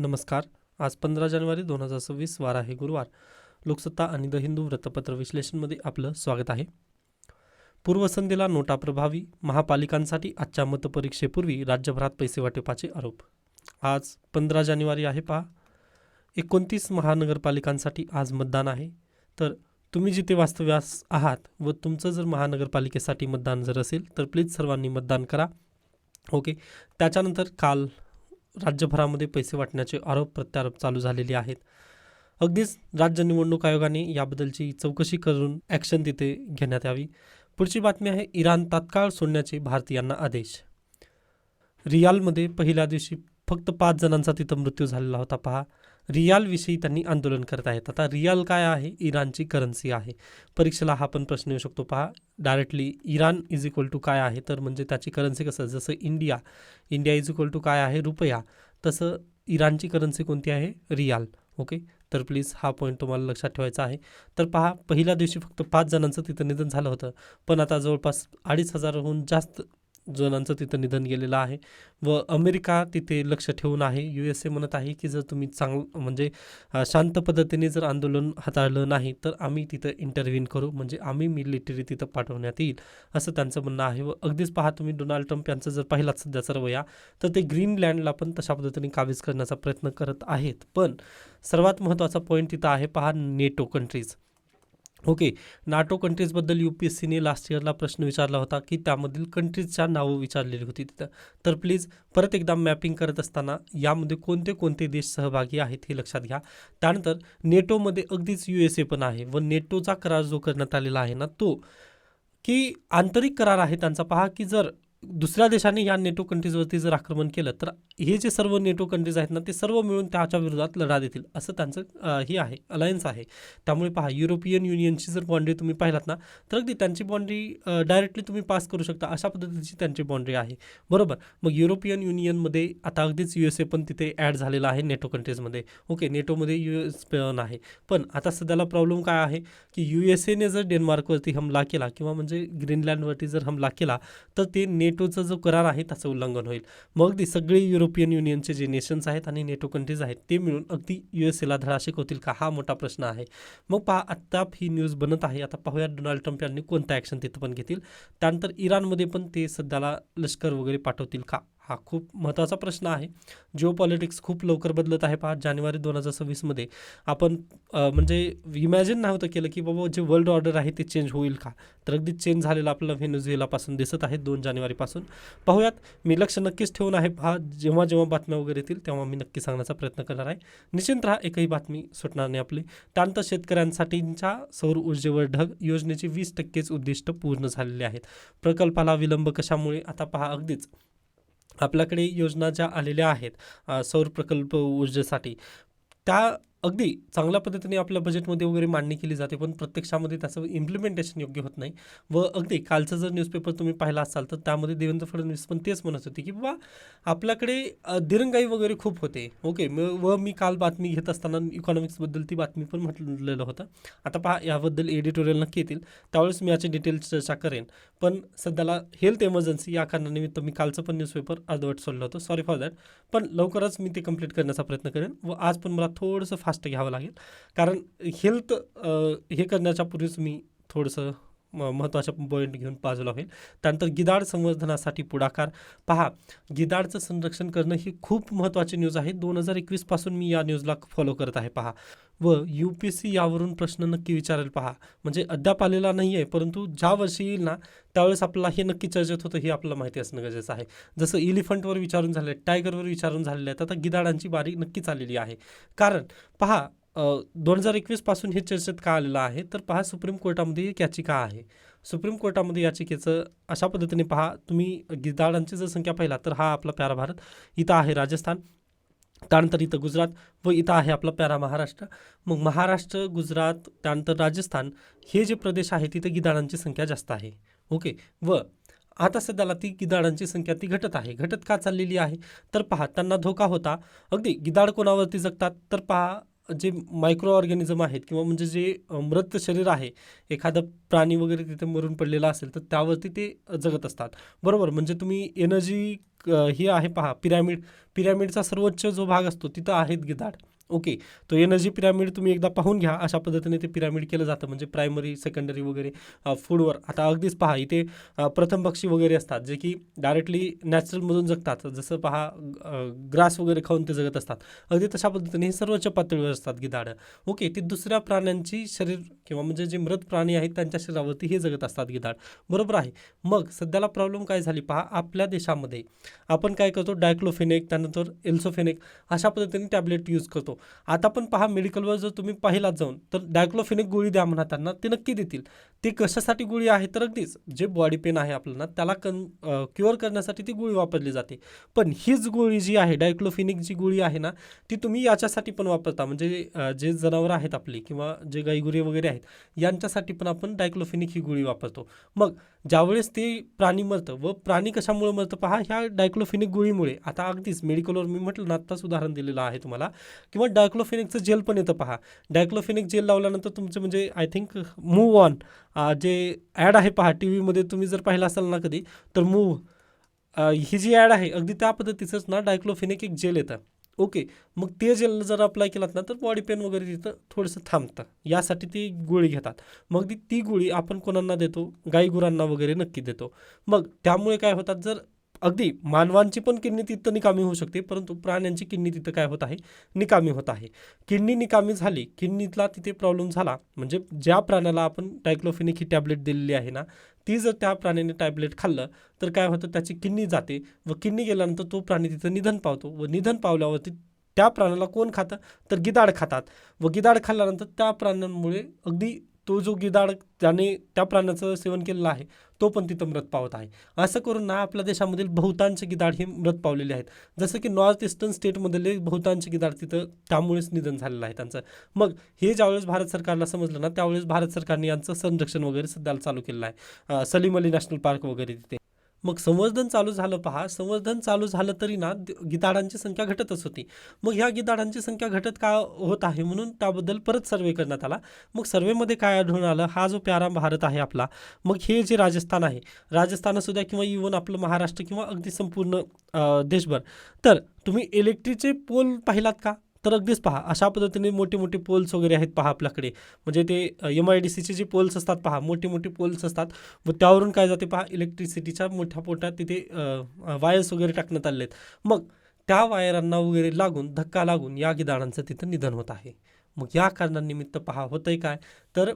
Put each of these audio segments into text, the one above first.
नमस्कार. आज पंधरा जानेवारी दोन हजार सव्वीस वार आहे गुरुवार. लोकसत्ता आणि द हिंदू वृत्तपत्र विश्लेषणमध्ये आपलं स्वागत आहे. पूर्वसंध्येला नोटा प्रभावी महापालिकांसाठी आजच्या मतपरीक्षेपूर्वी राज्यभरात पैसे वाटपाचे आरोप. आज पंधरा जानेवारी आहे पहा. एकोणतीस महानगरपालिकांसाठी आज मतदान आहे. तर तुम्ही जिथे वास्तव्यास आहात व तुमचं जर महानगरपालिकेसाठी मतदान जर असेल तर प्लीज सर्वांनी मतदान करा. ओके. त्याच्यानंतर काल राज्यभरामध्ये पैसे वाटण्याचे आरोप प्रत्यारोप चालू झालेले आहेत. अगदीच राज्य निवडणूक आयोगाने याबद्दलची चौकशी करून ॲक्शन तिथे घेण्यात यावी. पुढची बातमी आहे इराण तात्काळ सोडण्याचे भारतीयांना आदेश. रियालमध्ये पहिल्या दिवशी फक्त पाच जणांचा तिथं मृत्यू झालेला होता. पहा रियालविषयी त्यांनी आंदोलन करत आहेत. आता रियाल काय आहे? इराणची करन्सी आहे. परीक्षेला हा पण प्रश्न येऊ शकतो. पहा directly Iran is equal to काय आहे? तर म्हणजे त्याची करन्सी कसं? जसं India India is equal to काय आहे? रुपया. तसं इराणची करन्सी कोणती आहे? रियाल. ओके तर प्लीज हा पॉईंट तुम्हाला लक्षात ठेवायचा आहे. तर पहा पहिल्या दिवशी फक्त पाच जणांचं तिथं निधन झालं होतं. पण आता जवळपास अडीच हजारहून जास्त जणांचं तिथं निधन गेलेलं आहे. व अमेरिका तिथे लक्ष ठेवून आहे. यू एस ए म्हणत आहे की जर तुम्ही चांग म्हणजे शांत पद्धतीने जर आंदोलन हाताळलं नाही तर आम्ही तिथं इंटरव्हीन करू. म्हणजे आम्ही मिलिटरी तिथं पाठवण्यात येईल असं त्यांचं म्हणणं आहे. व अगदीच पहा तुम्ही डोनाल्ड ट्रम्प यांचं जर पाहिलात सध्याचा रवया तर ते ग्रीनलँडला पण तशा पद्धतीने काबीज करण्याचा प्रयत्न करत आहेत. पण सर्वात महत्त्वाचा पॉईंट तिथं आहे पहा नेटो कंट्रीज ओके नाटो कंट्रीजबद्दल यू पी एस सीने लास्ट इयरला प्रश्न विचारला होता की त्यामधील कंट्रीजच्या नावं विचारलेली होती तिथं. तर प्लीज परत एकदा मॅपिंग करत असताना यामध्ये कोणते कोणते देश सहभागी आहेत हे लक्षात घ्या. त्यानंतर नेटोमध्ये अगदीच यू एस ए पण आहे व नेटोचा करार जो करण्यात आलेला आहे ना तो की आंतरिक करार आहे त्यांचा. पहा की जर दुसऱ्या देशाने या नेटो कंट्रीजवरती जर आक्रमण केलं तर हे जे सर्व नेटो कंट्रीज आहेत ना ते सर्व मिळून त्याच्या विरोधात लढा देतील असं त्यांचं हे आहे अलायन्स आहे. त्यामुळे पहा युरोपियन युनियनची जर बाँड्री तुम्ही पाहिलात ना तर अगदी त्यांची बाँड्री डायरेक्टली तुम्ही पास करू शकता अशा पद्धतीची त्यांची बाँड्री आहे. बरोबर? मग युरोपियन युनियनमध्ये आता अगदीच यू एस ए पण तिथे ॲड झालेला आहे नेटो कंट्रीजमध्ये ओके नेटोमध्ये यू एस पण आहे. पण आता सध्याला प्रॉब्लेम काय आहे? की यू एस एने जर डेन्मार्कवरती हमला केला किंवा म्हणजे ग्रीनलँडवरती जर हमला केला तर ते नेटोचा जो करार आहे त्याचं उल्लंघन होईल. मग ती सगळे युरोपियन युनियनचे जे नेशन्स आहेत आणि नेटो कंट्रीज आहेत ते मिळून अगदी यू एस एला धडा शिकवतील का? हा मोठा प्रश्न आहे. मग पहा आत्ता ही न्यूज बनत आहे. आता पाहूया डोनाल्ड ट्रम्प यांनी कोणतं ॲक्शन तिथं पण घेतील. त्यानंतर इराणमध्ये पण ते सध्याला लष्कर वगैरे पाठवतील का? हा खूप महत्त्वाचा प्रश्न आहे. जिओ पॉलिटिक्स खूप लवकर बदलत आहे पाच जानेवारी दोन हजार सव्वीसमध्ये आपण म्हणजे इमॅजिन नव्हतं केलं की बाबा जे वर्ल्ड ऑर्डर आहे ते चेंज होईल का? तर अगदी चेंज झालेलं आपलं व्हेनेझुएलापासून दिसत आहे दोन जानेवारीपासून. पाहूयात मी लक्ष नक्कीच ठेवून आहे पहा जेव्हा जेव्हा बातम्या वगैरे येतील तेव्हा मी नक्की सांगण्याचा प्रयत्न करणार आहे. निश्चिंत राहा एकही बातमी सुटणार नाही आपली. त्यानंतर शेतकऱ्यांसाठीच्या सौर ऊर्जेवर ढग योजनेचे वीस टक्केच उद्दिष्ट पूर्ण झालेले आहेत. प्रकल्पाला विलंब कशामुळे? आता पहा अगदीच आपल्याकडे योजना ज्या आलेल्या आहेत सौर प्रकल्प ऊर्जेसाठी त्या अगदी चांगल्या पद्धतीने आपल्या बजेटमध्ये वगैरे मांडणी केली जाते पण प्रत्यक्षामध्ये त्याचं इम्प्लिमेंटेशन योग्य होत नाही. व अगदी कालचं जर न्यूजपेपर तुम्ही पाहिला असाल तर त्यामध्ये देवेंद्र फडणवीस पण तेच म्हणत होते की बाबा आपल्याकडे दिरंगाई वगैरे खूप होते. ओके व मी काल बातमी घेत असताना इकॉनॉमिक्सबद्दल ती बातमी पण म्हटलेलं होतं. आता पहा याबद्दल एडिटोरियल नक्की येतील. त्यावेळेस मी याची डिटेल्स चर्चा करेन. पण सध्याला हेल्थ इमर्जन्सी या कारणानिमित्त मी कालचं पण न्यूजपेपर अर्धवट सोडलं होतं. सॉरी फॉर दॅट पण लवकरच मी ते कंप्लीट करण्याचा प्रयत्न करेन. व आज पण मला थोडंसं फास्ट घ्यावं लागेल. कारण हेल्थ हे करण्याच्या पूर्वीच मी थोडंसं महत्त्वाच्या पॉईंट घेऊन बाजूला होईल त्यानंतर गिदाड संवर्धनासाठी पुढाकार. पहा गिदाडचं संरक्षण करणं ही खूप महत्त्वाची न्यूज आहे. दोन हजार एकवीसपासून मी या न्यूजला फॉलो करत आहे पहा. व यू पी सी यावरून प्रश्न नक्की विचारेल पहा. म्हणजे अद्याप आलेला नाही आहे परंतु ज्या वर्षी येईल ना त्यावेळेस आपल्याला हे नक्की चर्चेत होतं हे आपल्याला माहिती असणं गरजेचं आहे. जसं इलिफंटवर विचारून झालं आहे टायगरवर विचारून झालेलं आहे आता गिदाडांची बारी नक्कीच आलेली आहे. कारण पहा दोन हजार एकवीसपासून हे चर्चेत का आलेलं आहे? तर पहा सुप्रीम कोर्टामध्ये एक याचिका आहे. सुप्रीम कोर्टामध्ये याचिकेचं अशा पद्धतीने पहा तुम्ही गिदाडांची जर संख्या पाहिला तर हा आपला प्यारा भारत इथं आहे राजस्थान. त्यानंतर इथं गुजरात व इथं आहे आपला प्यारा महाराष्ट्र. मग महाराष्ट्र गुजरात त्यानंतर राजस्थान हे जे प्रदेश आहे तिथं गिधाडांची संख्या जास्त आहे. ओके? व आता सध्याला ती गिधाडांची संख्या ती घटत आहे. घटत का चाललेली आहे? तर पहा त्यांना धोका होता. अगदी गिधाड कोणावरती जगतात? तर पहा जे मायक्रो ऑर्गॅनिझम आहेत किंवा म्हणजे जे मृत शरीर आहे एखादं प्राणी वगैरे तिथे मरून पडलेला असेल तर त्यावरती ते जगत असतात. बरोबर म्हणजे तुम्ही एनर्जी ही आहे पहा पिरॅमिड पिरॅमिडचा सर्वोच्च जो भाग असतो तिथं आहेत गिधाड. ओके. तो एनर्जी पिरामिड तुम्ही एकदा पाहून घ्या. अशा पद्धतीने ते पिरामिड केलं जातं. म्हणजे प्रायमरी सेकंडरी वगैरे फूडवर. आता अगदीच पहा इथे प्रथम पक्षी वगैरे असतात जे की डायरेक्टली नॅचरलमधून जगतात. जसं पहा ग्रास वगैरे खाऊन ते जगत असतात. अगदी तशा पद्धतीने हे सर्वोच्च पातळीवर असतात गिधाडं. ओके ते दुसऱ्या प्राण्यांची शरीर किंवा म्हणजे जे मृत प्राणी आहेत त्यांच्या शरीरावरती हे जगत असतात गिधाड. बरोबर आहे. मग सध्याला प्रॉब्लेम काय झाली? पहा आपल्या देशामध्ये आपण काय करतो? डायक्लोफेनेक त्यानंतर एल्सोफेनेक अशा पद्धतीने टॅबलेट यूज करतो. आता पण पहा मेडिकलवर जर तुम्ही पाहिलात जाऊन तर डायक्लोफिनिक गोळी द्या म्हणा त्यांना ते नक्की देतील. ते कशासाठी गोळी आहे तर अगदीच जे बॉडी पेन आहे आपल्याला त्याला कन क्युअर करण्यासाठी ती गोळी वापरली जाते. पण हीच गोळी जी आहे डायक्लोफेनिक जी गोळी आहे ना ती तुम्ही याच्यासाठी पण वापरता. म्हणजे जे जनावरं आहेत आपली किंवा जे गाईगुरे वगैरे आहेत यांच्यासाठी पण आपण डायक्लोफेनिक ही गोळी वापरतो. मग ज्यावेळेस ते प्राणी मरतं व प्राणी कशामुळे मरतं पहा ह्या डायक्लोफेनिक गोळीमुळे. आता अगदीच मेडिकलवर मी म्हटलं ना आत्ताच उदाहरण दिलेलं आहे तुम्हाला. किंवा डायक्लोफेनिकचं जेल पण येतं पहा. डायक्लोफेनिक जेल लावल्यानंतर तुमचं म्हणजे आय थिंक मूव ऑन जे ॲड आहे पहा टी व्हीमध्ये तुम्ही जर पाहिलं असाल ना कधी तर मूव ही जी ॲड आहे अगदी त्या पद्धतीचंच ना डायक्लोफेनिक एक जेल येतं. ओके मग ते जेल जर अप्लाय केलात ना तर बॉडी पेन वगैरे तिथं थोडंसं थांबतं. यासाठी ती गोळी घेतात. मग ती ती गोळी आपण कोणांना देतो? गाईगुरांना वगैरे नक्की देतो. मग त्यामुळे काय होतात जर अगदी मानवांची पण किडनी तिथं निकामी होऊ शकते परंतु प्राण्यांची किडनी तिथं काय होत आहे? निकामी होत आहे. किडनी निकामी झाली किडनीतला तिथे प्रॉब्लेम झाला म्हणजे ज्या प्राण्याला आपण टायक्लोफिनिक ही टॅबलेट दिलेली आहे ना ती जर त्या प्राण्याने टॅबलेट खाल्लं तर काय होतं? त्याची किडनी जाते व किडनी गेल्यानंतर तो प्राणी तिथं निधन पावतो व निधन पावल्यावरती त्या प्राण्याला कोण खातं? तर गिदाड खातात. व गिदाड खाल्ल्यानंतर त्या प्राण्यांमुळे अगदी तो जो गिदाड त्याने त्या प्राण्याचं सेवन केलेलं आहे तो पण तिथं मृत पावत आहे. असं करून ना आपल्या देशामधील बहुतांश गिदाड हे मृत पावलेले आहेत. जसं की नॉर्थ ईस्टर्न स्टेटमधले बहुतांश गिदाड तिथं त्यामुळेच निधन झालेलं आहे त्यांचं. मग हे ज्यावेळेस भारत सरकारला समजलं ना त्यावेळेस भारत सरकारने यांचं संरक्षण वगैरे सध्याला चालू केलेलं आहे. सलीम अली नॅशनल पार्क वगैरे तिथे. मग संवर्धन चालू झालं पहा. संवर्धन चालू झालं तरी ना द- गिधाडांची संख्या घटतच होती. मग ह्या गिधाडांची संख्या घटत का होत आहे म्हणून त्याबद्दल परत सर्वे करण्यात आला. मग सर्वेमध्ये काय आढळून आलं? हा जो प्यारा भारत आहे आपला मग हे जे राजस्थान आहे राजस्थानसुद्धा किंवा इवन आपलं महाराष्ट्र किंवा अगदी संपूर्ण देशभर. तर तुम्ही इलेक्ट्रिकचे पोल पाहिलात का? तर अगदीच पहा अशा पद्धतीने मोठे मोठे पोल्स वगैरे आहेत पहा आपल्याकडे. म्हणजे ते एम आय डी सीचे जे पोल्स असतात पहा मोठे मोठे पोल्स असतात. व त्यावरून काय जाते पहा इलेक्ट्रिसिटीच्या मोठ्या पोटात तिथे वायर्स वगैरे टाकण्यात आले आहेत. मग त्या वायरांना वगैरे लागून धक्का लागून या गिदाडांचं तिथं निधन होत आहे. मग या कारणानिमित्त पहा होतंय काय? तर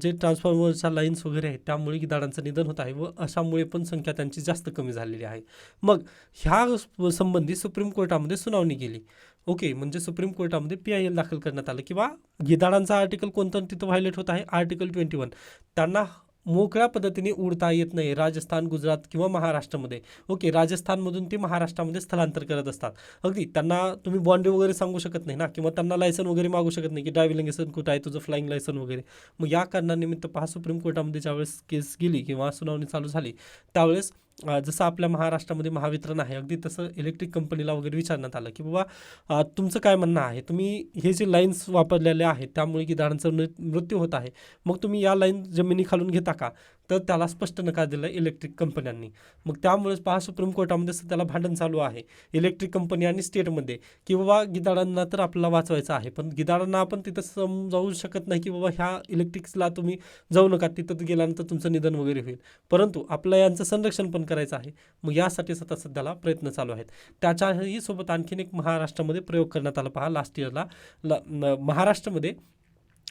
जे ट्रान्सफॉर्मरच्या लाईन्स वगैरे आहेत त्यामुळे गिदाडांचं निधन होत आहे व अशामुळे पण संख्या त्यांची जास्त कमी झालेली आहे. मग ह्या संबंधी सुप्रीम कोर्टामध्ये सुनावणी केली. ओके म्हणजे सुप्रीम कोर्टामध्ये पी आय एल दाखल करण्यात आलं. किंवा गिदाडांचा आर्टिकल कोणतं तिथं व्हायलेट होत आहे? आर्टिकल ट्वेंटी वन त्यांना मोकळ्या पद्धतीने उडता येत नाही. राजस्थान गुजरात किंवा महाराष्ट्रामध्ये. ओके राजस्थानमधून ते महाराष्ट्रामध्ये स्थलांतर करत असतात. अगदी त्यांना तुम्ही बॉन्डे वगैरे सांगू शकत नाही ना? किंवा त्यांना लायसन वगैरे मागू शकत नाही की ड्रायव्हिंग लायसन कुठं आहे तुझं फ्लाईंग लायसन वगैरे. मग या कारणानिमित्त पहा सुप्रीम कोर्टामध्ये ज्यावेळेस केस गेली किंवा सुनावणी चालू झाली त्यावेळेस जसं आपल्या महाराष्ट्रामध्ये महावितरण आहे अगदी तसं इलेक्ट्रिक कंपनीला वगैरे विचारण्यात आलं की बाबा तुमचं काय म्हणणं आहे? तुम्ही हे जे लाईन्स वापरलेले आहेत त्यामुळे गिधाडांचा मृ- मृत्यू होत आहे मग तुम्ही या लाईन जमिनीखालून घेता का? तर त्याला स्पष्ट नकार दिला इलेक्ट्रिक कंपन्यांनी मग त्यामुळेच पहा सुप्रीम कोर्टामध्ये सध्याला भांडण चालू आहे. इलेक्ट्रिक कंपनी आणि स्टेटमध्ये की बाबा गिदाडांना तर आपल्याला वाचवायचं आहे पण गिदाडांना आपण तिथं समजावू शकत नाही की बाबा ह्या इलेक्ट्रिक्सला तुम्ही जाऊ नका तिथं गेल्यानंतर तुमचं निधन वगैरे होईल. परंतु आपलं यांचं संरक्षण पण करायचं आहे. मग यासाठी सतत सध्याला प्रयत्न चालू आहेत. त्याच्याही सोबत आणखीन एक महाराष्ट्रामध्ये प्रयोग करण्यात आला पहा लास्ट इयरला ल- महाराष्ट्रामध्ये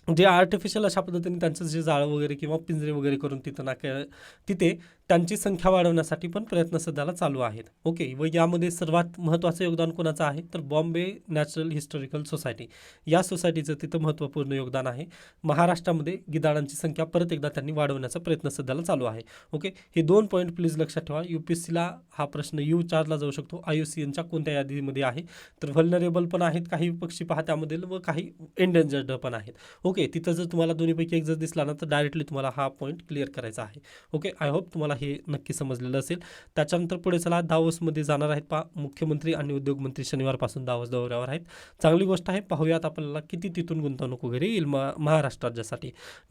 जे आर्टिफिशियल अशा पद्धतीने त्यांचं जे जाळं वगैरे किंवा पिंजरे वगैरे करून तिथं नाके तिथे त्यांची संख्या वाढवण्यासाठी पण प्रयत्न सध्याला चालू आहेत. ओके व यामध्ये सर्वात महत्त्वाचं योगदान कोणाचं आहे? तर बॉम्बे नॅचरल हिस्टॉरिकल सोसायटी. या सोसायटीचं तिथं महत्त्वपूर्ण योगदान आहे. महाराष्ट्रामध्ये गिधाडांची संख्या परत एकदा त्यांनी वाढवण्याचा प्रयत्न सध्याला चालू आहे. ओके हे दोन पॉईंट प्लीज लक्षात ठेवा. यू पी एस सीला हा प्रश्न यू चारला जाऊ शकतो. आय यू सी एनच्या कोणत्या यादीमध्ये आहे? तर व्हलनरेबल पण आहेत काही पक्षी पाहत्यामध्ये व काही एंडेंजर्ड पण आहेत. ओके तिथं जर तुम्हाला दोन्हीपैकी एक जर दिसला ना तर डायरेक्टली तुम्हाला हा पॉईंट क्लिअर करायचा आहे. ओके आय होप तुम्हाला हे नक्की समजलेलं असेल. त्याच्यानंतर पुढे चला दावोसमध्ये जाणार आहेत पा मुख्यमंत्री आणि उद्योगमंत्री शनिवारपासून दावोस दौऱ्यावर आहेत. चांगली गोष्ट आहे पाहूयात आपल्याला किती तिथून गुंतवणूक वगैरे येईल म महाराष्ट्र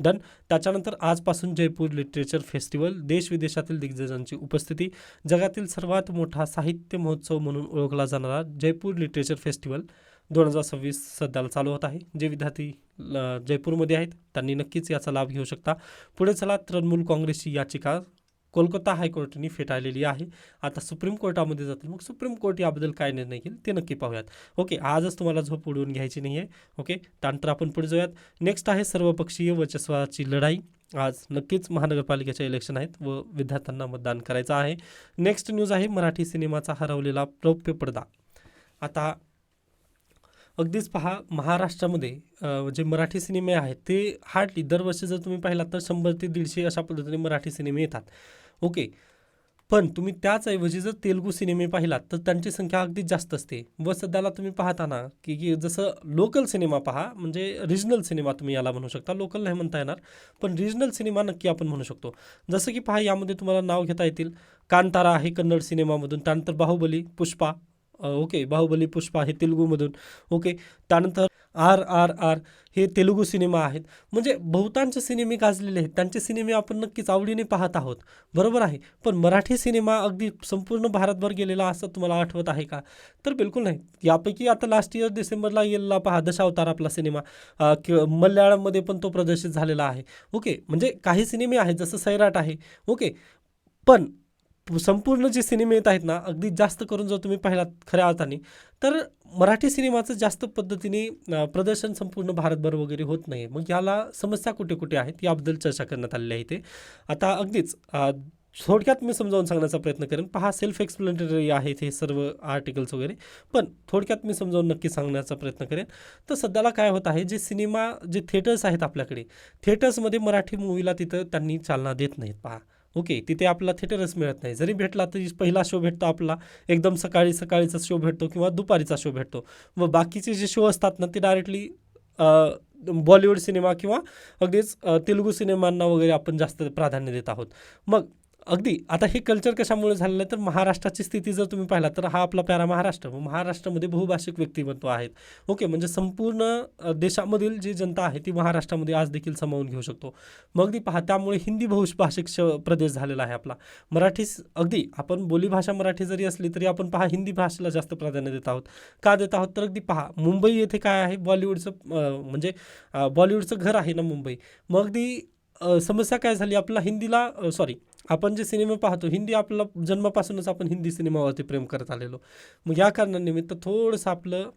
डन. त्याच्यानंतर आजपासून जयपूर लिटरेचर फेस्टिवल देश विदेशातील दिग्गजांची उपस्थिती. जगातील सर्वात मोठा साहित्य महोत्सव म्हणून ओळखला जाणारा जयपूर लिटरेचर फेस्टिवल दोन हजार सव्वीस सध्याला चालू होत आहे. जे विद्यार्थी ल- जयपूरमध्ये आहेत त्यांनी नक्कीच याचा लाभ घेऊ शकता. पुढे चला तृणमूल काँग्रेसची याचिका. कोलकाता हायकोर्टाने फेटाळलेली आहे. आता सुप्रीम कोर्टामध्ये जातील. मग सुप्रीम कोर्ट याबद्दल काय निर्णय घेईल ते नक्की पाहूयात. ओके आजच तुम्हाला झोप उडवून घ्यायची नाही आहे ओके त्यानंतर आपण पुढे जाऊयात. नेक्स्ट आहे सर्वपक्षीय वर्चस्वाची लढाई. आज नक्कीच महानगरपालिकेचे इलेक्शन आहेत व विद्यार्थ्यांना मतदान करायचं आहे. नेक्स्ट न्यूज आहे मराठी सिनेमाचा हरवलेला रौप्य पडदा. आता अगदीच पहा महाराष्ट्रामध्ये जे मराठी सिनेमे आहेत ते हार्डली दरवर्षी जर तुम्ही पाहिलात तर शंभर ते दीडशे अशा पद्धतीने मराठी सिनेमे येतात. ओके. पण तुम्ही त्याचऐवजी जर तेलुगू सिनेमे पाहिलात तर त्यांची संख्या अगदी जास्त असते. व सध्याला तुम्ही पाहता ना की की जसं लोकल सिनेमा पहा म्हणजे रिजनल सिनेमा तुम्ही याला म्हणू शकता. लोकल नाही म्हणता येणार पण रिजनल सिनेमा नक्की आपण म्हणू शकतो. जसं की पहा यामध्ये तुम्हाला नाव घेता येतील. कांतारा आहे कन्नड सिनेमामधून त्यानंतर बाहुबली पुष्पा ओके बाहुबली पुष्पा हे तेलुगूमधून. ओके त्यानंतर आर आर आर हे तेलुगू सिनेमा आहेत. म्हणजे बहुतांश सिनेमे गाजलेले आहेत. त्यांचे सिनेमे आपण नक्कीच आवडीने पाहत आहोत. बरोबर आहे? पण मराठी सिनेमा अगदी संपूर्ण भारतभर गेलेला असं तुम्हाला आठवत आहे का? तर बिलकुल नाही. यापैकी आता लास्ट इयर डिसेंबरला गेलेला पहा दशावतार आपला सिनेमा. किंवा कि मल्याळममध्ये पण तो प्रदर्शित झालेला आहे. ओके म्हणजे काही सिनेमे आहेत जसं सैराट आहे. ओके पण संपूर्ण जे सिनेमे येत आहेत ना अगदी जास्त करून जर तुम्ही पाहिलात खऱ्या अर्थाने तर मराठी सिनेमाचं जास्त पद्धतीने प्रदर्शन संपूर्ण भारतभर वगैरे होत नाही मग याला समस्या कुठे कुठे आहेत याबद्दल चर्चा करण्यात आलेली आहे इथे. आता अगदीच थोडक्यात मी समजावून सांगण्याचा प्रयत्न करेन. पहा सेल्फ एक्सप्लेनेटरी आहेत हे सर्व आर्टिकल्स वगैरे पण थोडक्यात मी समजावून नक्की सांगण्याचा प्रयत्न करेन. तर सध्याला काय होत आहे जे सिनेमा जे थिएटर्स आहेत आपल्याकडे थिएटर्समध्ये मराठी मूवीला तिथं त्यांनी चालना देत नाहीत. पहा ओके तिथे आपला थिएटरच मिळत नाही. जरी भेटला तरी पहिला शो भेटतो आपला एकदम सकाळी सकाळीचा शो भेटतो किंवा दुपारीचा शो भेटतो. व बाकीचे जे शो असतात ना ते डायरेक्टली बॉलिवूड सिनेमा किंवा अगदीच तेलुगू सिनेमांना वगैरे आपण जास्त प्राधान्य देत आहोत. मग अगदी. आता हे कल्चर कशामुळे झालेलं आहे? तर महाराष्ट्राची स्थिती जर तुम्ही पाहिला तर हा आपला प्यारा महाराष्ट्र. मग महाराष्ट्रामध्ये बहुभाषिक व्यक्तिमत्व आहेत. ओके म्हणजे संपूर्ण देशामधील जी जनता आहे ती महाराष्ट्रामध्ये आज देखील सामावून घेऊ शकतो. मग ती पहा त्यामुळे हिंदी बहुभाषिक श प्रदेश झालेला आहे आपला. मराठी अगदी. आपण बोलीभाषा मराठी जरी असली तरी आपण पहा हिंदी भाषेला जास्त प्राधान्य देत आहोत. का देत आहोत? तर अगदी पहा मुंबई येथे काय आहे? बॉलिवूडचं म्हणजे बॉलिवूडचं घर आहे ना मुंबई. मग ती समस्या काय झाली? आपला हिंदीला सॉरी आपण जे सिनेमे पाहतो हिंदी आपला जन्मापासूनच आपण हिंदी सिनेमावरती प्रेम करत आलेलो. मग या कारणानिमित्त थोडंसं आपलं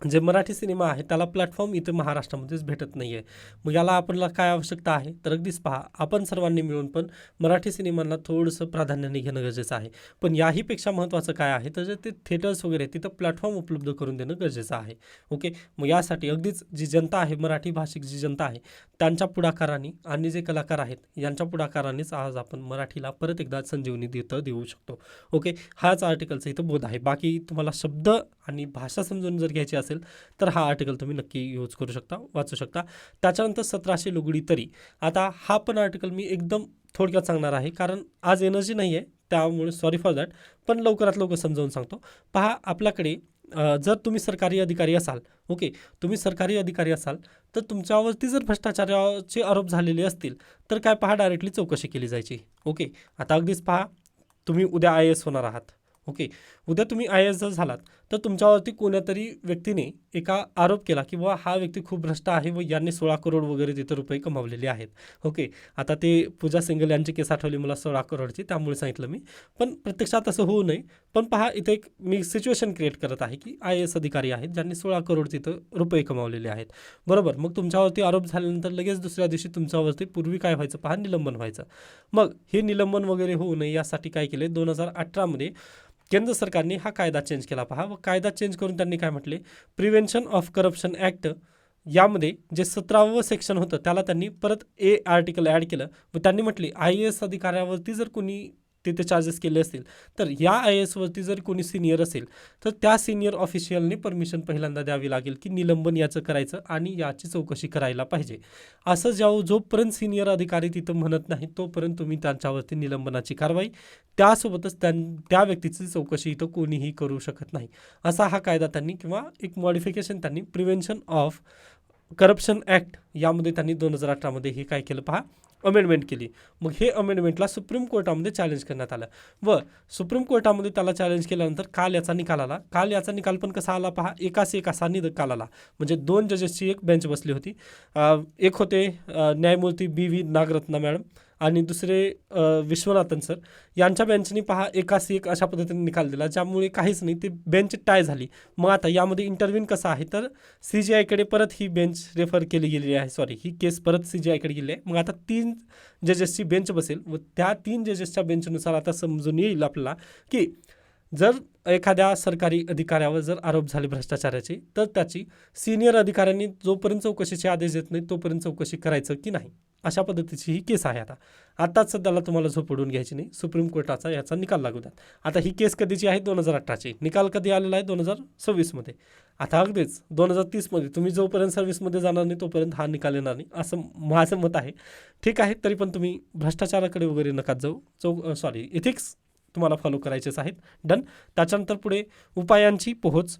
जे मराठी सिनेमा आहे त्याला प्लॅटफॉर्म इथं महाराष्ट्रामध्येच भेटत नाही आहे मग याला आपल्याला काय आवश्यकता आहे? तर अगदीच पहा आपण सर्वांनी मिळून पण मराठी सिनेमांना थोडंसं प्राधान्याने घेणं गरजेचं आहे. पण याहीपेक्षा महत्त्वाचं काय आहे? तर जे ते थिएटर्स वगैरे तिथं प्लॅटफॉर्म उपलब्ध करून देणं गरजेचं आहे. ओके? मग यासाठी अगदीच जी जनता आहे मराठी भाषिक जी जनता आहे त्यांच्या पुढाकाराने आणि जे कलाकार आहेत यांच्या पुढाकारानेच आज आपण मराठीला परत एकदा संजीवनी देतं देऊ शकतो. ओके? हाच आर्टिकलचा इथं बोध आहे. बाकी तुम्हाला शब्द आणि भाषा समजून जर घ्यायची असेल तर हा आर्टिकल तुम्ही नक्की यूज करू शकता वाचू शकता. त्याच्यानंतर सतराशे लुगडी तरी. आता हा पण आर्टिकल मी एकदम थोडक्यात सांगणार आहे कारण आज एनर्जी नाही आहे त्यामुळे सॉरी फॉर दॅट पण लवकरात लवकर समजावून सांगतो. पहा आपल्याकडे जर तुम्ही सरकारी अधिकारी असाल ओके तुम्ही सरकारी अधिकारी असाल तर तुमच्यावरती जर भ्रष्टाचाराचे आरोप झालेले असतील तर काय पहा डायरेक्टली चौकशी केली जायची ओके आता अगदीच पहा तुम्ही उद्या आय एस होणार आहात ओके उद्या तुम्ही आय एस जर झालात तर तुमच्यावरती कोण्यातरी व्यक्तीने एका आरोप केला की बाबा हा व्यक्ती खूप भ्रष्ट आहे व यांनी सोळा करोड वगैरे तिथं रुपये कमावलेले आहेत. ओके आता ते पूजा सिंगल यांची केस आठवली मला सोळा करोडची त्यामुळे सांगितलं मी. पण प्रत्यक्षात असं होऊ नये. पण पहा इथे एक मी सिच्युएशन क्रिएट करत आहे की आय एस अधिकारी आहेत ज्यांनी सोळा करोड तिथं रुपये कमावलेले आहेत. बरोबर मग तुमच्यावरती आरोप झाल्यानंतर लगेच दुसऱ्या दिवशी तुमच्यावरती पूर्वी काय व्हायचं? पहा निलंबन व्हायचं. मग हे निलंबन वगैरे होऊ नये यासाठी काय केले दोन हजार अठरामध्ये केंद्र सरकारने हा कायदा चेंज केला. पहा व कायदा चेंज करून त्यांनी काय म्हटले? प्रिव्हेन्शन ऑफ करप्शन ॲक्ट यामध्ये जे सतरावं सेक्शन होतं त्याला त्यांनी परत ए आर्टिकल ॲड केलं. व त्यांनी म्हटले आय ए एस अधिकाऱ्यावरती जर कोणी तिथे चार्जेस केले असतील. तर या आय एसवरती जर कोणी सिनियर असेल तर त्या सिनियर ऑफिशियलने परमिशन पहिल्यांदा द्यावी लागेल की निलंबन याचं करायचं आणि याची चौकशी करायला पाहिजे. असं ज्या जोपर्यंत सिनियर अधिकारी तिथं म्हणत नाही तोपर्यंत तुम्ही त्यांच्यावरती निलंबनाची कारवाई त्यासोबतच त्यां त्या व्यक्तीची चौकशी इथं कोणीही करू शकत नाही. असा हा कायदा त्यांनी किंवा एक मॉडिफिकेशन त्यांनी प्रिव्हेन्शन ऑफ करप्शन ॲक्ट यामध्ये त्यांनी दोन हजार अठरामध्ये हे काय केलं पहा? अमेंडमेंट केली. मग हे अमेंडमेंटला सुप्रीम कोर्टामध्ये चॅलेंज करण्यात आलं. व सुप्रीम कोर्टामध्ये त्याला चॅलेंज केल्यानंतर काल याचा निकाल आला. काल याचा निकाल पण कसा आला पहा? एकाच एक असा निकाल आला. म्हणजे दोन जजेसची एक बेंच बसली होती. एक होते न्यायमूर्ती बी व्ही नागरत्ना मॅडम. आणि दुसरे विश्वनाथन सर यांच्या बेंचनी पहा एकास एक अशा पद्धतीने निकाल दिला ज्यामुळे काहीच नाही ते बेंच टाय झाली. मग आता यामध्ये इंटरव्ह्यून कसं आहे? तर सी जी आयकडे परत ही बेंच रेफर केली गेलेली आहे सॉरी ही केस परत सी जी आयकडे गेली आहे. मग आता तीन जजेसची बेंच बसेल व त्या तीन जजेसच्या बेंचनुसार आता समजून येईल आपल्याला की जर एखाद्या सरकारी अधिकाऱ्यावर जर आरोप झाले भ्रष्टाचाराचे तर त्याची सिनियर अधिकाऱ्यांनी जोपर्यंत चौकशीचे आदेश देत नाही तोपर्यंत चौकशी करायचं की नाही? अशा पद्धतीची ही केस आहे आता. आत्ताच सध्याला तुम्हाला झोप उडून घ्यायची नाही. सुप्रीम कोर्टाचा याचा निकाल लागू द्यात आता ही केस कधीची आहे? दोन हजार अठराची. निकाल कधी आलेला आहे? दोन हजार सव्वीसमध्ये. आता अगदीच दोन हजार तीसमध्ये. तुम्ही जोपर्यंत सर्व्हिसमध्ये जाणार नाही तोपर्यंत हा निकाल येणार नाही असं माझं मत आहे. ठीक आहे तरी पण तुम्ही भ्रष्टाचाराकडे वगैरे नका जाऊ. चौ सॉरी इथिक्स तुम्हाला फॉलो करायचेच आहेत. डन त्याच्यानंतर पुढे उपायांची पोहोच.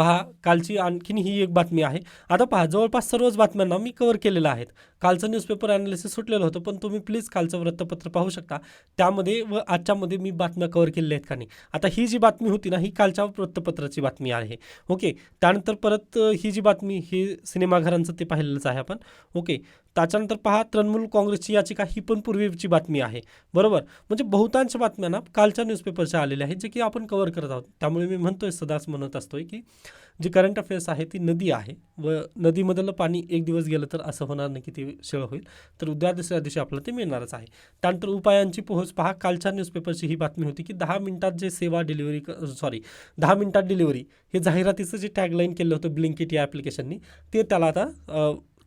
पहा कालची आणखीन ही एक बातमी आहे. आता पहा जवळपास सर्वच बातम्यांना मी कव्हर केलेलं आहेत. कालचं न्यूजपेपर ॲनालिसिस सुटलेलं होतं पण तुम्ही प्लीज कालचं वृत्तपत्र पाहू शकता. त्यामध्ये व आजच्यामध्ये मी बातम्या कव्हर केलेल्या आहेत का नाही? आता ही जी बातमी होती ना ही कालच्या वृत्तपत्राची बातमी आहे. ओके त्यानंतर परत ही जी बातमी ही सिनेमाघरांचं ते पाहिलेलंच आहे आपण. ओके त्याच्यानंतर पहा तृणमूल काँग्रेसची याचिका ही पण पूर्वीची बातमी आहे. बरोबर? म्हणजे बहुतांश बातम्या ना कालच्या न्यूजपेपरच्या आलेल्या आहेत जे की आपण कव्हर करत आहोत. त्यामुळे मी म्हणतोय सदाच म्हणत असतोय की जी करंट अफेअर्स आहे ती नदी आहे व नदीमधलं पाणी एक दिवस गेलं तर असं होणार नाही की ती शेळ होईल? तर उद्या दुसऱ्या दिवशी आपल्याला ते मिळणारच आहे. त्यानंतर उपायांची पोहोच पहा. कालच्या न्यूजपेपरची ही बातमी होती की दहा मिनिटात जे सेवा डिलिव्हरी सॉरी दहा मिनिटात डिलिव्हरी हे जाहिरातीचं जे टॅगलाईन केलं होतं ब्लिंकिट या ॲप्लिकेशननी ते त्याला आता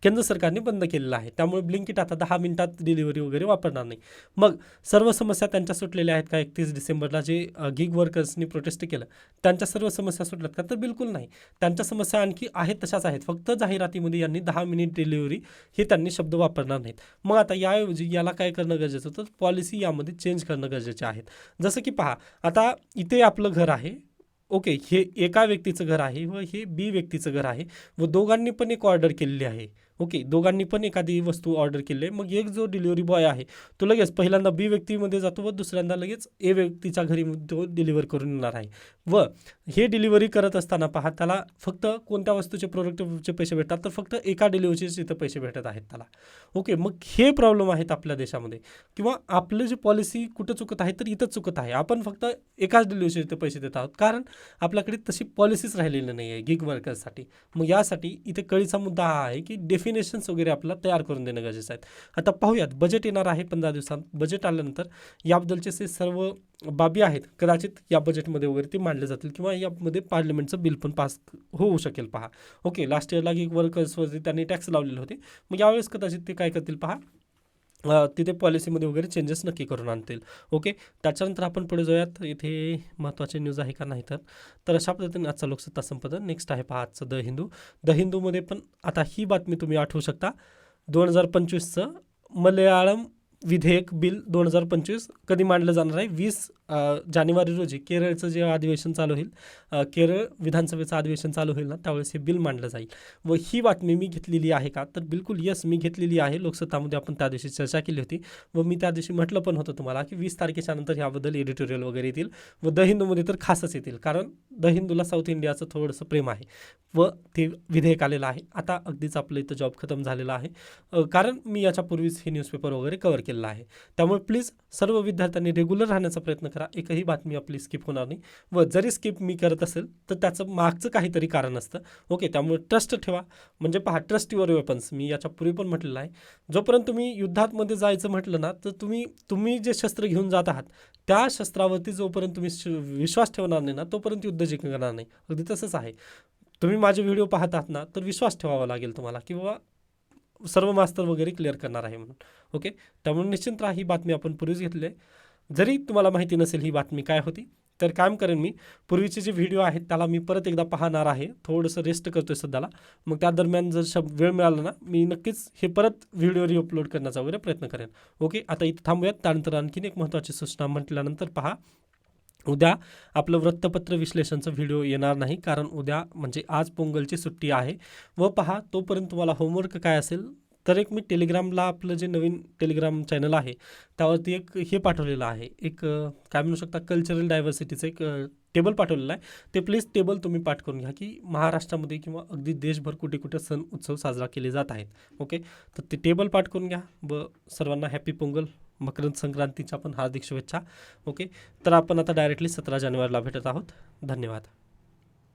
केंद्र सरकारने बंद केलेलं आहे. त्यामुळे ब्लिंकिट आता दहा मिनिटात डिलिव्हरी वगैरे वापरणार नाही. मग सर्व समस्या त्यांच्या सुटलेल्या आहेत का? एकतीस डिसेंबरला जे गिग वर्कर्सनी प्रोटेस्ट केलं त्यांच्या सर्व समस्या सुटल्यात का? तर बिलकुल नाही. त्यांच्या समस्या आणखी आहेत तशाच आहेत. फक्त जाहिरातीमध्ये यांनी दहा मिनिट डिलिव्हरी हे त्यांनी शब्द वापरणार नाहीत. मग आता याऐवजी याला काय करणं गरजेचं होतं? पॉलिसी यामध्ये चेंज करणं गरजेचे आहेत. जसं की पहा आता इथे आपलं घर आहे. ओके हे एका व्यक्तीचं घर आहे व हे बी व्यक्तीचं घर आहे व दोघांनी पण एक ऑर्डर केलेली आहे. ओके दोघांनी पण एखादी वस्तू ऑर्डर केली आहे. मग एक जो डिलिव्हरी बॉय आहे तो लगेच पहिल्यांदा बी व्यक्तीमध्ये जातो व दुसऱ्यांदा लगेच ए व्यक्तीच्या घरी तो डिलिव्हर करून येणार आहे. व हे डिलिव्हरी करत असताना पहा त्याला फक्त कोणत्या वस्तूचे प्रोडक्टचे पैसे भेटतात? तर फक्त एका डिलिव्हरीचे इथं पैसे भेटत आहेत त्याला. ओके मग हे प्रॉब्लेम आहेत आपल्या देशामध्ये. किंवा आपलं जे पॉलिसी कुठं चुकत आहे तर इथं चुकत आहे. आपण फक्त एकाच डिलिव्हरीचे इथं पैसे देत आहोत. कारण आपल्याकडे तशी पॉलिसीच राहिलेली नाही आहे गिग वर्कर्ससाठी मग यासाठी इथे कळीचा मुद्दा हा आहे की डेफिनेशन्स वगैरे आपल्याला तयार करून देणं गरजेचं आहे. आता पाहूयात बजेट येणार आहे पंधरा दिवसांत. बजेट आल्यानंतर याबद्दलचे जे सर्व बाबी आहेत कदाचित या बजेटमध्ये वगैरे ते मांडले जातील किंवा यामध्ये पार्लमेंटचं बिल पण पास होऊ शकेल पहा. ओके लास्ट इयरला एक वर्कर्सवरती त्यांनी टॅक्स लावलेले होते. मग यावेळेस कदाचित ते काय करतील पहा? तिथे पॉलिसीमध्ये वगैरे चेंजेस नक्की करून आणतील. ओके त्याच्यानंतर आपण पुढे जाऊयात. इथे महत्त्वाचे न्यूज आहे का नाही तर. तर अशा पद्धतीने आजचा लोकसत्ता संपदन. नेक्स्ट आहे पहा आजचं द हिंदू द हिंदूमध्ये पण आता ही बातमी तुम्ही आठवू शकता. दोन हजार पंचवीसचं मल्याळम विधेयक बिल दोन हजार पंचवीस कधी मांडलं जाणार आहे? वीस जानेवारी रोजी केरळचं जे अधिवेशन चालू होईल केरळ विधानसभेचं अधिवेशन चालू होईल ना त्यावेळेस हे बिल मांडलं जाईल. व ही बातमी मी घेतलेली आहे का? तर बिलकुल यस मी घेतलेली आहे. लोकसत्तामध्ये आपण त्या दिवशी चर्चा केली होती. व मी त्या दिवशी म्हटलं पण होतं तुम्हाला की वीस तारखेच्या नंतर ह्याबद्दल एडिटोरियल वगैरे येतील. व द हिंदूमध्ये तर खासच येतील. कारण द हिंदूला साऊथ इंडियाचं थोडंसं प्रेम आहे. व ते विधेयक आलेलं आहे. आता अगदीच आपलं इथं जॉब खतम झालेला आहे. कारण मी याच्यापूर्वीच हे न्यूजपेपर वगैरे कव्हर केलेलं आहे. त्यामुळे प्लीज सर्व विद्यार्थ्यांनी रेग्युलर राहण्याचा प्रयत्न करा. एकही बातमी आपली स्किप होणार नाही. व जरी स्किप मी करत असेल तर त्याचं मागचं काहीतरी कारण असतं. ओके त्यामुळे ट्रस्ट ठेवा. म्हणजे पहा ट्रस्ट युअर वेपन्स मी याच्यापूर्वी पण म्हटलेलं आहे. जोपर्यंत तुम्ही युद्धातमध्ये जायचं म्हटलं ना तर तुम्ही तुम्ही जे शस्त्र घेऊन जात आहात त्या शस्त्रावरती जोपर्यंत तुम्ही श- विश्वास ठेवणार नाही ना तोपर्यंत युद्ध जिंकणार नाही. अगदी तसंच आहे. तुम्ही माझे व्हिडिओ पाहत आहात ना तर विश्वास ठेवावा लागेल तुम्हाला की बाबा सर्व मास्तर वगैरे क्लिअर करणार आहे म्हणून. ओके त्यामुळे निश्चिंत राहा ही बातमी आपण पूर्वीच घेतली आहे. जरी तुम्हाला माहिती नसेल ही बातमी काय होती तर काम करेन मी. पूर्वीचे जे व्हिडिओ आहेत त्याला मी परत एकदा पाहणार आहे. थोडंसं रेस्ट करतोय सध्याला. मग त्या दरम्यान जर शब वेळ मिळाला ना मी नक्कीच हे परत व्हिडिओ रिअपलोड करण्याचा वगैरे प्रयत्न करेन. ओके आता इथं थांबूयात. त्यानंतर आणखीन एक महत्त्वाची सूचना म्हटल्यानंतर पहा. उद्या आपलं वृत्तपत्र विश्लेषणचं व्हिडिओ येणार नाही. कारण उद्या म्हणजे आज पोंगलची सुट्टी आहे. व पहा तोपर्यंत तुम्हाला होमवर्क काय असेल? तर एक मी टेलिग्रामला आपलं जे नवीन टेलिग्राम चॅनल आहे त्यावरती एक हे पाठवलेलं आहे. एक काय म्हणू शकता कल्चरल डायव्हर्सिटीचं एक टेबल पाठवलेलं आहे. ते प्लीज टेबल तुम्ही पाठ करून घ्या की महाराष्ट्रामध्ये किंवा अगदी देशभर कुठे कुठे सण उत्सव साजरा केले जात आहेत. ओके तर ते टेबल पाठ करून घ्या व सर्वांना हॅपी पोंगल मकर संक्रांतीच्या पण हार्दिक शुभेच्छा. ओके तर आपण आता डायरेक्टली सतरा जानेवारीला भेटत आहोत. धन्यवाद.